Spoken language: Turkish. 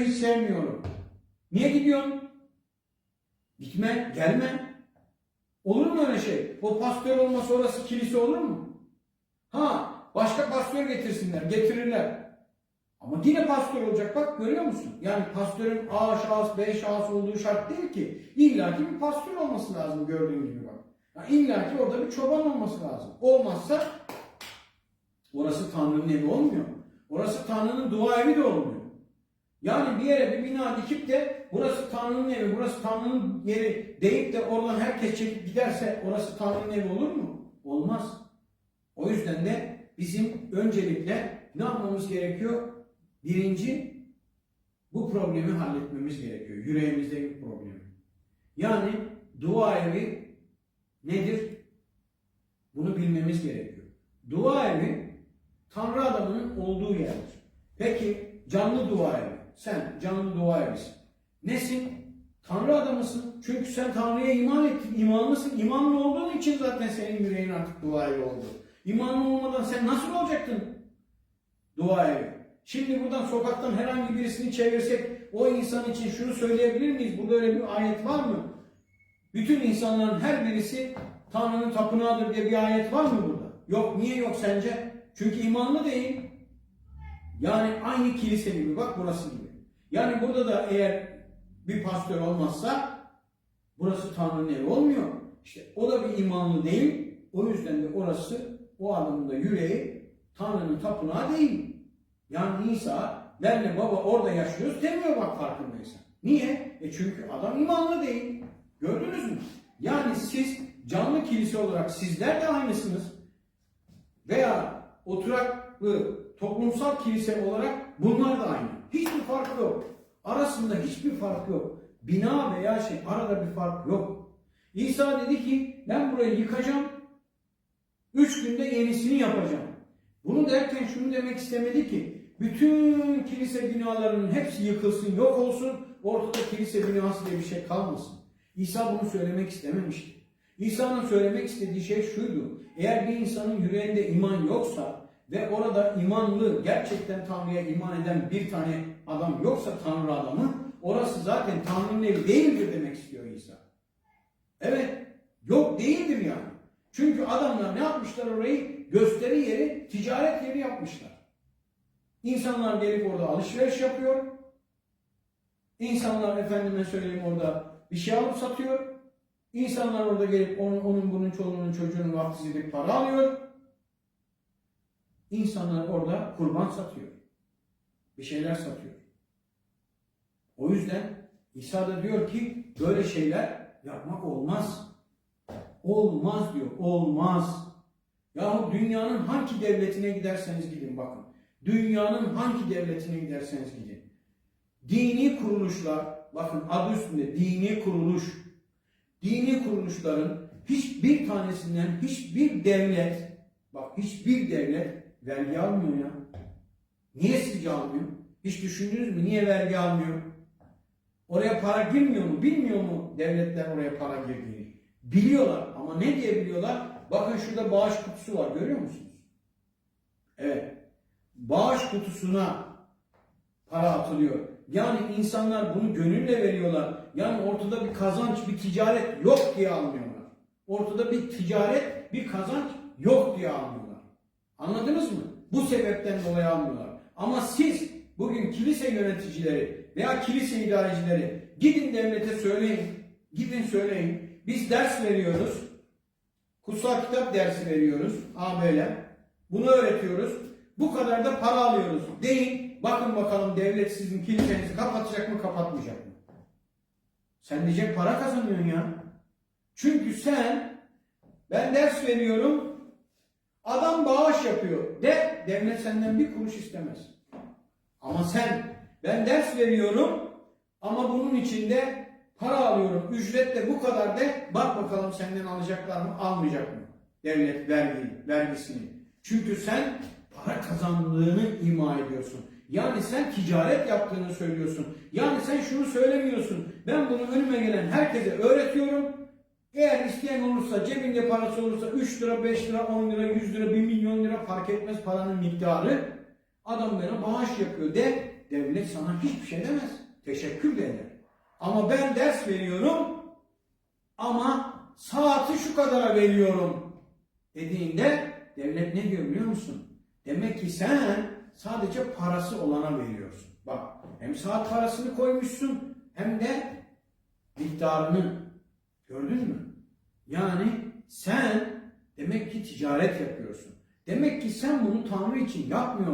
hiç sevmiyorum. Niye gidiyorsun? Gitme, gelme. Olur mu öyle şey? O pastör olmasa orası kilise olur mu? Ha, başka pastör getirsinler, getirirler. Ama yine pastör olacak bak görüyor musun? Yani pastörün A şahıs, B şahıs olduğu şart değil ki. İlla ki bir pastör olması lazım gördüğün gibi bak. Ya İlla ki orada bir çoban olması lazım. Olmazsa orası Tanrı'nın evi olmuyor. Orası Tanrı'nın dua evi de olmuyor. Yani bir yere bir bina dikip de burası Tanrı'nın evi, burası Tanrı'nın yeri deyip de oradan herkes çekip giderse orası Tanrı'nın evi olur mu? Olmaz. O yüzden de bizim öncelikle ne yapmamız gerekiyor? Birinci, bu problemi halletmemiz gerekiyor. Yüreğimizdeki problemi. Yani dua evi nedir? Bunu bilmemiz gerekiyor. Dua evi Tanrı adamının olduğu yerdir. Peki canlı dua evi. Sen canlı dua evisin. Nesin? Tanrı adamısın. Çünkü sen Tanrı'ya iman ettin. İmanlısın. İmanlı olduğun için zaten senin yüreğin artık dua evi oldu. İmanlı olmadan sen nasıl olacaktın dua evi? Şimdi buradan sokaktan herhangi birisini çevirsek o insan için şunu söyleyebilir miyiz? Burada öyle bir ayet var mı? Bütün insanların her birisi Tanrı'nın tapınağıdır diye bir ayet var mı burada? Yok. Niye yok sence? Çünkü imanlı değil. Yani aynı kilise gibi bak burası gibi. Yani burada da eğer bir pastör olmazsa burası Tanrı'nın evi olmuyor. İşte o da bir imanlı değil. O yüzden de orası o adamın da yüreği Tanrı'nın tapınağı değil. Yani İsa benle baba orada yaşıyoruz demiyor bak farkındaysan. Niye? E çünkü adam imanlı değil. Gördünüz mü? Yani siz canlı kilise olarak sizler de aynısınız. Veya oturaklı toplumsal kilise olarak bunlar da aynı. Hiçbir fark yok. Arasında hiçbir fark yok. Bina veya şey arada bir fark yok. İsa dedi ki ben burayı yıkacağım. Üç günde yenisini yapacağım. Bunu derken şunu demek istemedi ki bütün kilise binalarının hepsi yıkılsın, yok olsun, ortada kilise binası diye bir şey kalmasın. İsa bunu söylemek istememişti. İsa'nın söylemek istediği şey şuydu. Eğer bir insanın yüreğinde iman yoksa ve orada imanlı, gerçekten Tanrı'ya iman eden bir tane adam yoksa Tanrı adamı, orası zaten Tanrı'nın evi değildir demek istiyor İsa. Evet, yok değildir yani. Çünkü adamlar ne yapmışlar orayı? Gösteri yeri, ticaret yeri yapmışlar. İnsanlar gelip orada alışveriş yapıyor. İnsanlar efendime söyleyeyim orada bir şey alıp satıyor. İnsanlar orada gelip onun, onun bunun çoluğunun çocuğunun vakti zilip para alıyor. İnsanlar orada kurban satıyor. Bir şeyler satıyor. O yüzden İsa da diyor ki böyle şeyler yapmak olmaz. Olmaz diyor. Olmaz. Yahu dünyanın hangi devletine giderseniz gidin bakın. Dünyanın hangi devletine giderseniz gidin. Dini kuruluşlar, bakın adı üstünde dini kuruluş. Dini kuruluşların hiçbir tanesinden hiçbir devlet, bak hiçbir devlet vergi almıyor ya. Niye sizce almıyor? Hiç düşündünüz mü? Niye vergi almıyor? Oraya para girmiyor mu? Bilmiyor mu devletler oraya para girdiğini? Biliyorlar ama ne diye biliyorlar? Bakın şurada bağış kutusu var görüyor musunuz? Evet. Bağış kutusuna para atılıyor. Yani insanlar bunu gönülle veriyorlar. Yani ortada bir kazanç, bir ticaret yok diye almıyorlar. Ortada bir ticaret, bir kazanç yok diye almıyorlar. Anladınız mı? Bu sebepten dolayı almıyorlar. Ama siz bugün kilise yöneticileri veya kilise idarecileri gidin devlete söyleyin. Gidin söyleyin. Biz ders veriyoruz. Kutsal kitap dersi veriyoruz. A böyle. Bunu öğretiyoruz. Bu kadar da para alıyoruz. Deyin. Bakın bakalım devlet sizin kilisenizi kapatacak mı kapatmayacak mı? Sen diyecek para kazanıyorsun ya. Çünkü sen ben ders veriyorum adam bağış yapıyor de devlet senden bir kuruş istemez. Ama sen ben ders veriyorum ama bunun içinde para alıyorum. Ücret de bu kadar de bak bakalım senden alacaklar mı almayacak mı? Devlet vergi, vergisini. Çünkü sen para kazandığını ima ediyorsun. Yani sen ticaret yaptığını söylüyorsun. Yani sen şunu söylemiyorsun. Ben bunu önüme gelen herkese öğretiyorum. Eğer isteyen olursa, cebinde parası olursa 3 lira, 5 lira, 10 lira, 100 lira, 1 milyon lira fark etmez paranın miktarı. Adam bana bağış yapıyor de devlet sana hiçbir şey demez. Teşekkür de eder. Ama ben ders veriyorum ama saati şu kadara veriyorum dediğinde devlet ne diyor biliyor musun? Demek ki sen sadece parası olana veriyorsun. Bak hem saat parasını koymuşsun hem de miktarını gördün mü? Yani sen demek ki ticaret yapıyorsun. Demek ki sen bunu Tanrı için yapmıyorsun.